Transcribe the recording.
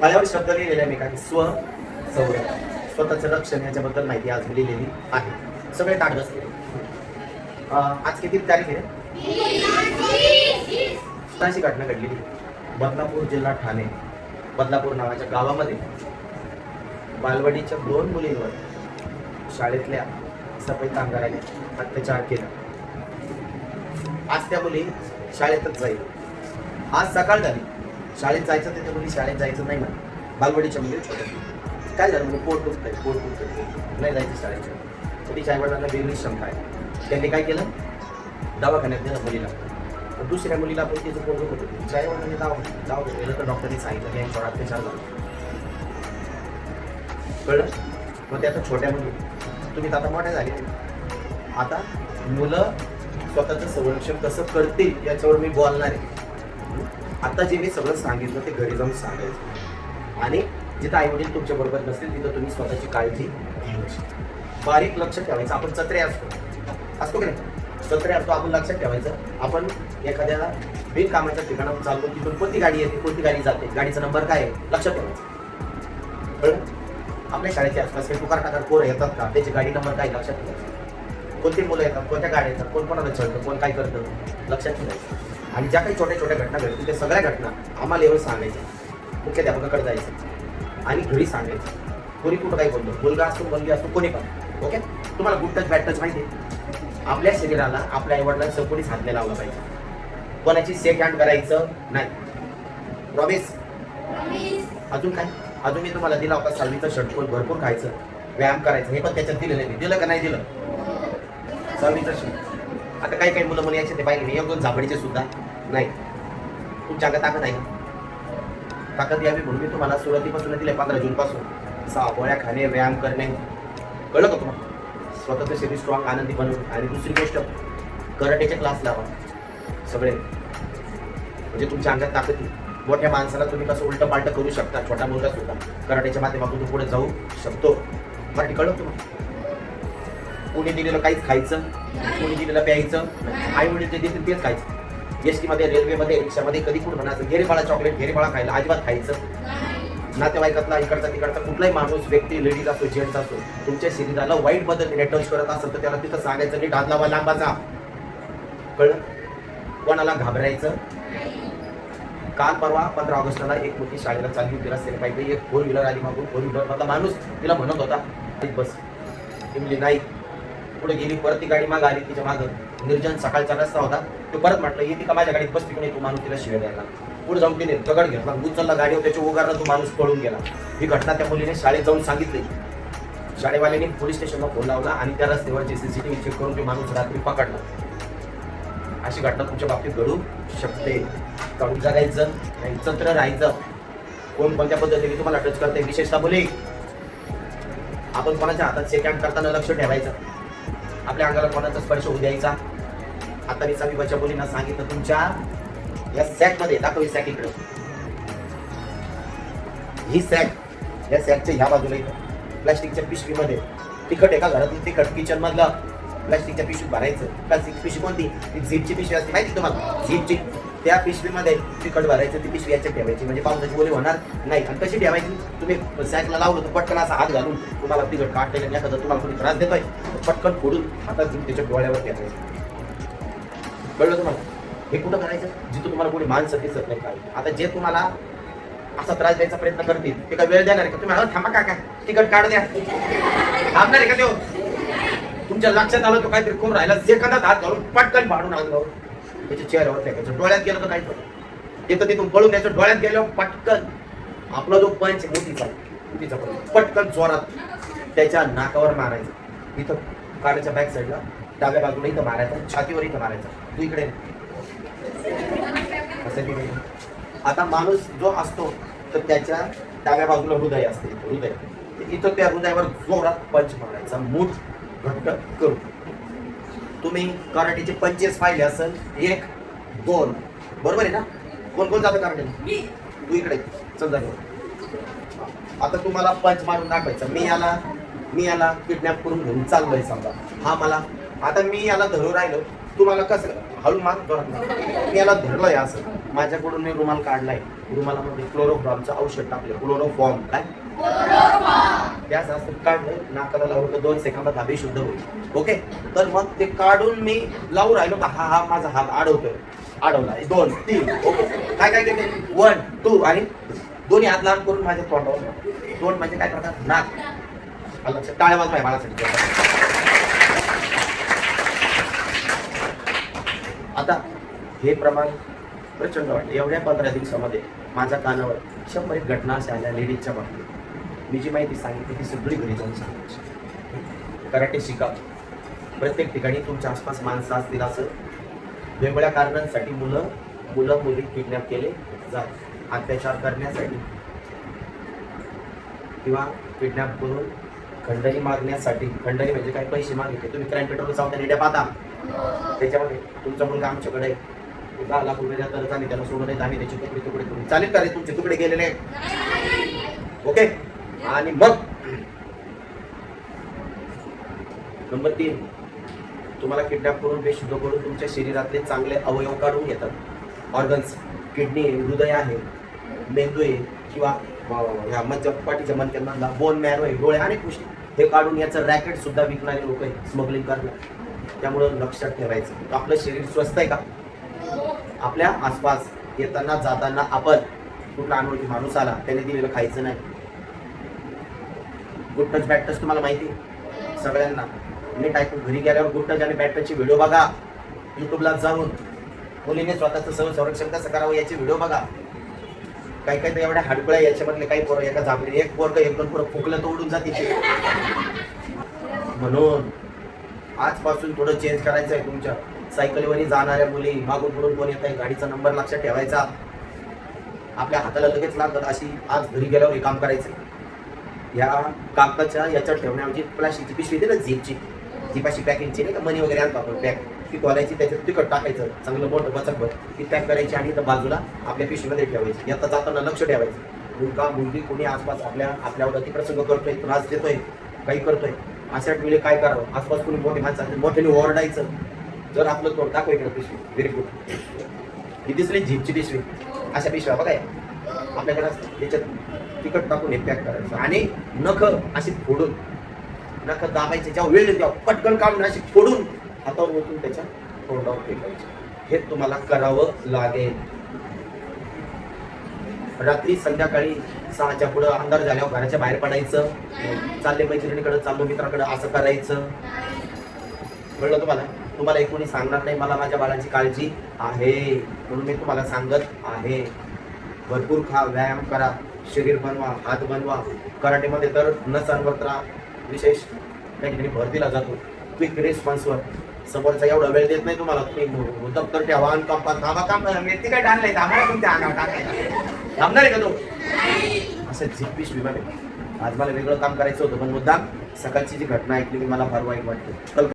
फळ्यावर शब्द लिहिलेले आहे मी काही स्व संरक्षण. स्वतःचं रक्षण याच्याबद्दल माहिती आज मी लिहिलेली आहे. सगळे कागद असते आज किती तारीख आहे? अशी घटना घडलेली. बदलापूर जिल्हा ठाणे. बदलापूर नावाच्या गावामध्ये बालवाडीच्या दोन मुलींवर शाळेतल्या सफाई कामगाराने अत्याचार केला. आज त्या मुली शाळेतच जाईल. आज सकाळ झाली. शाळेत जायचं तर त्या शाळेत जायचं नाही म्हणा बालवाडीच्या मुली छोट्या काय झालं? म्हणजे पोट दुखतंय पोट दुखतंय नाही जायचं शाळेच्या. तरी तिच्या आईवडिलांना वेगळी क्षमता आहे. त्यांनी काय केलं? दवाखान्यात दिलं मुलीला. दुसऱ्या मुलीला पण तिचं पोट दुखत होतं. तिच्या आईवडिलांनी दाव दाव गेलं तर डॉक्टरनी सांगितलं की यांच्यावर अत्याचार झाला कळलं? मग ते आता छोट्या मुली. तुम्ही तर आता मोठ्या झाले. आता मुलं स्वतःचं संरक्षण कसं करतील याच्यावर मी बोलणार आहे. आता जे मी सगळं सांगितलं ते घरी जाऊन सांगायचं. आणि जिथं आई वडील तुमच्या बरोबर नसतील तिथं तुम्ही स्वतःची काळजी घ्यायची. बारीक लक्ष ठेवायचं. आपण चत्रे असतो. असतो की नाही? चत्रे असतो आपण लक्षात ठेवायचं. आपण एखाद्या बिनकामाच्या ठिकाणावर चालतो तिथून कोणती गाडी येते कोणती गाडी जाते गाडीचा नंबर काय आहे लक्षात ठेवायचं. आपल्या शाळेच्या आसपास काही पुकार टाकार पोरं येतात का? त्याची गाडी नंबर काय लक्षात ठेवायचं. कोणती मुलं येतात कोणत्या गाड्या येतात कोण कोणाला चढतं कोण काय करतं लक्षात ठेवायचं. आणि ज्या काही छोट्या छोट्या घटना घडतील त्या सगळ्या घटना आम्हाला एवढं सांगायच्या. मुख्याध्यापकाकडे जायचं. आणि घरी सांगायचं. कोणी कुठं काय बोलतो मुलगा असतो मुलगी असतो कोणी पण. ओके? तुम्हाला गुड टच बॅड टच माहिती आपल्या शरीराला आपल्या आईवडिलांचं कोणीच हात नाही लावला पाहिजे. कोणाची सेक हँड करायचं नाही. प्रॉमिस अजून काय? अजून मी तुम्हाला दिला होता सालवीचं षटकोल भरपूर खायचं व्यायाम करायचं हे पण त्याच्यात दिलं नाही दिलं का नाही दिलं? सालवीचं षट आता काही काही मुलं मुली यायचे ते पाहिले. मी एक झापडीचे सुद्धा. नाही. तुमच्या अंगात ताकद आहे. ताकद यावी म्हणून मी तुम्हाला सुरुवातीपासून दिले पंधरा जूनपासून. सहा पोळ्या खाणे व्यायाम करणे. कळलं का तुम्हाला? स्वतःचं शरीर स्ट्रॉंग आनंदी बनवून आणि दुसरी गोष्ट कराटेचे क्लास लावा. सगळे. म्हणजे तुमच्या अंगात ताकद मोठ्या माणसाला तुम्ही कसं उलट पालट करू शकता. छोटा मुलगा सुद्धा. कराटेच्या माध्यमातून तो पुढे जाऊ शकतो. मराठी कळलं तुम्हाला? कोणी दिलेलं काहीच खायचं कोणी दिलेलं प्यायचं आई वडील ते देतील तेच खायचं. एस टीमध्ये रेल्वेमध्ये रिक्षामध्ये कधी कुठं म्हणायचं घेरे बाळा चॉकलेट घेरे बाळा खायला अजिबात खायचं. नातेवाईकातला इकडचा तिकडचा कुठलाही माणूस व्यक्ती लेडीज असो जेंट्स असो तुमच्या शरीराला वाईट बदल टच करत असेल तर त्याला तिथं सांगायचं नीट हात लावा लांबाचा कळलं? कोणाला घाबरायचं? काल परवा पंधरा ऑगस्टला एक मुलगी शाळेला चालली होती रस्त्याने पाहिजे एक फोर व्हीलर आली मागून फोर व्हीलर मधला माणूस तिला म्हणत होता बस. ती म्हणली नाही पुढे गेली परत ती गाडी माग आली तिच्या मागं. निर्जन सकाळचा रस्ता होता. तो परत म्हटलं येते का माझ्या गाडीत बसती की तो माणूस तिला शिव्या द्यायला. पुढे जाऊन तिने दगड घेतला. उचलला गाडीवर त्याच्या उगारला तो माणूस पळून गेला. ही घटना त्या मुलीने शाळेत जाऊन सांगितली. शाळेवाल्यांनी पोलीस स्टेशनला फोन लावला आणि त्या रस्त्यावरची सीसीटीव्ही चेक करून तो माणूस रात्री पकडला. अशी घटना तुमच्या बाबतीत घडू शकते. काढून जगायचं एकत्र राहायचं कोण कोणत्या पद्धतीने तुम्हाला टच करते विशेषतः मुली? आपण कोणाच्या हातात सेकंड करताना लक्ष ठेवायचं? आपल्या अंगाला कोणाचा स्पर्श होऊ द्यायचा? आता मी समीपच्या मुलींना सांगितलं तुमच्या या सॅकमध्ये दाखव ही सॅक इकडे. ही सॅक या सॅकच्या ह्या बाजूला इथं. प्लास्टिकच्या पिशवीमध्ये तिखट एका घरातून तिखट किचन मधलं. प्लास्टिकच्या पिशवीत भरायचं. प्लास्टिक पिशवी कोणती? ती झीपची पिशवी असते माहिती तुम्हाला? झीपची त्या पिशवीमध्ये तिखट भरायचं ती पिशवी याच्यात ठेवायची. म्हणजे पावसाची ओली होणार नाही. आणि कशी ठेवायची? तुम्ही सॅकला लावलं तर पटकन असा हात घालून तुम्हाला तिखट काढता येईल एखादं तुम्हाला कोणी त्रास देतोय. पटकन फोडून हातात घेऊन त्याच्या डोळ्यावर ठेवायचं. कळलं तुम्हाला? हे कुठं करायचं? जिथं तुम्हाला कोणी माणसं दिसत नाही काय आता जे तुम्हाला असा त्रास द्यायचा प्रयत्न करतील ते काय वेळ देणार आहे का? तुम्ही हा थांबा काका तिकट काढ द्या. थांबणार आहे का देऊ तुमच्या लक्षात आलं तो काहीतरी कोण राहिला. सेकंदात हात घालून पटकन भाडून अंगावर त्याच्या चेहऱ्यावर फेकायचं डोळ्यात गेलं तर काय करू तिथं तिथून पळून यायचं डोळ्यात गेल्यावर पटकन आपला जो पंच मोठीचा मोठीचा पंच पटकन जोरात त्याच्या नाकावर मारायचं. इथं कारच्या बॅक साईडला डाव्या बाजूला इथं मारायचं छातीवर इथं मारायचं. तू इकडे असं तिकडे आता माणूस जो असतो तर त्याच्या डाव्या बाजूला हृदय असते हृदय. इथं त्या हृदयावर जोरात पंच मारायचा. मूठ घट्ट करू तुम्ही कराटेचे पंचेस पाहिले असेल एक दोन. बरोबर आहे ना? कोण कोण जातं कराटे तू इकडे चल. आता तुम्हाला पंच मारून दाखवायचा. मी याला मी याला किडनॅप करून घेऊन चाललोय समजा. हा मला. आता मी याला धरून राहिलो. तुम्हाला कसं हळू मार मार. मी याला धरलोय असं. माझ्याकडून मी रुमाल काढलाय. रुमालामध्ये क्लोरोफॉर्मचं औषध टाकलं. क्लोरोफॉर्म काय? त्याच असं काढलं नाकाला लावलं तर दोन सेकंदात हा शुद्ध होईल. ओके तर मग ते काढून मी लावून राहिलो का? हा हा माझा हात अडवतोय अडवला दोन तीन. ओके काय काय केले वन टू आणि दोन्ही हात लहान करून माझ्या तोंडावर तोंड म्हणजे काय करतात? नाक. आलं लक्षात टाळ्या वाजवाय बाळासाठी? आता हे प्रमाण प्रचंड वाटतं. एवढ्या पंधरा दिवसामध्ये माझ्या कानावर शंभर एक घटना अशा आल्या लेडीजच्या बाबतीत. मी जी माहिती सांगितली ती सगळी घरी जाऊन सांगायची कराटे शिका प्रत्येक ठिकाणी तुमच्या आसपास माणसं असतील असं. वेगवेगळ्या कारणांसाठी मुलं मुलं मुली किडनॅप केले जात. अत्याचार करण्यासाठी. किंवा किडनॅप करून खंडणी मागण्यासाठी खंडणी म्हणजे काय? पैसे मागितले. तुम्ही क्राईम पेट्रोल चावता इंडिया पाहता. त्याच्यामध्ये तुमचा मुलगा आमच्याकडे दहा लाख रुपये द्या तरच आम्ही त्याला सोडून येत आम्ही त्याचे तुकडे तुकडे करू चालेल का रे? तुमचे तुकडे गेलेले आहेत? ओके? आणि मग? नंबर तीन. तुम्हाला किडनॅप करून बेशुद्ध करून तुमच्या शरीरातले चांगले अवयव काढून घेतात. ऑर्गन्स किडनी आहे हृदय आहे मेंदू आहे किंवा वा- वा- ह्या मज्जपाटीच्या मनक्यांना बोन मॅरो आहे डोळे अनेक गोष्टी. हे काढून याचं रॅकेट सुद्धा विकणारे लोक आहे स्मगलिंग करणार. त्यामुळं लक्षात ठेवायचं. आपलं शरीर स्वस्थ आहे का? आपल्या आसपास येताना जाताना आपण कुठला अनोळखी माणूस आला त्याने दिलेलं खायचं नाही. गुड टच बॅड टच तुम्हाला माहिती सगळ्यांना. नीट ऐकून घरी गेल्यावर गुड टच आणि बॅड टचचे व्हिडिओ बघा. युट्यूबला जाऊन. मुलीने स्वतःचं सर्व संरक्षण कसं करावं याचे व्हिडिओ बघा. काही काही तर एवढ्या हाडकुळ्या याच्यामधले काही पोरं एका झापले एक पोरग एक दोन पोरं फुकलं तर उडून जाते ते. म्हणून आजपासून थोडं चेंज करायचं आहे तुमच्या. सायकलीवरही जाणाऱ्या मुली मागून पुढून कोण येत आहे गाडीचा नंबर लक्षात ठेवायचा? आपल्या हाताला लगेच लागत अशी आज घरी गेल्यावर हे काम करायचं. या कागदाच्या याच्यात ठेवण्याऐवजी प्लास्टिकची पिशवी येते ना झीपची. झिपाशी पॅकिंगची नाही का? मनी वगैरे आणतो आपण पॅक. ती खोलायची त्याच्यात तिखट टाकायचं. चांगलं मोठं बचकभर ती पॅक करायची आणि त्या बाजूला आपल्या पिशवीमध्ये ठेवायची. याचा जाताना लक्ष ठेवायचं. मुलगा मुलगी कोणी आसपास आपल्या आपल्यावर अतिप्रसंग करतोय त्रास देतोय काही करतोय अशा वेळी काय करावं? आसपास कोणी मोठी माणसं मोठ्याने ओरडायचं. जर आपलं तोंड दाखव इकडे पिशवी व्हेरी गुड ही दिसली झीपची पिशवी. अशा पिशव्या बघा या. आपल्याकडे त्याच्यात तिखट टाकून हे पॅक करायचं. आणि नख अशी फोडून नख दाबायचे जेव्हा वेळ तेव्हा पटकन काढून अशी फोडून हातावर ओतून त्याच्या तोंडावर फेकायचे. हे तुम्हाला करावं लागेल. रात्री संध्याकाळी सहाच्या पुढं अंधार झाल्यावर घराच्या बाहेर पडायचं. चालले मैत्रिणीकडे चाललो मित्राकडे असं करायचं. कळलं तुम्हाला? तुम्हाला एक कोणी सांगणार नाही मला माझ्या बाळाची काळजी आहे म्हणून मी तुम्हाला सांगत आहे. भरपूर खा व्यायाम करा शरीर बनवा हात बनवा. कराटेमध्ये तर नसांवर राहा. विशेष त्या ठिकाणी भर दिला जातो. क्विक रिस्पॉन्सवर समोरचा एवढा वेळ देत नाही तुम्हाला. तुम्ही मु- दप्तर ठेवा आणि कंपात थांबा काम व्यक्ती काय आणलंय आम्हाला तुमच्या अंगावर टाकायला थांबणार आहे का तो? असं झिप पिशवीमध्ये आज मला वेगळं काम करायचं होतं पण मुद्दाम सकाळची जी घटना ऐकली की मला फार वाईट वाटतं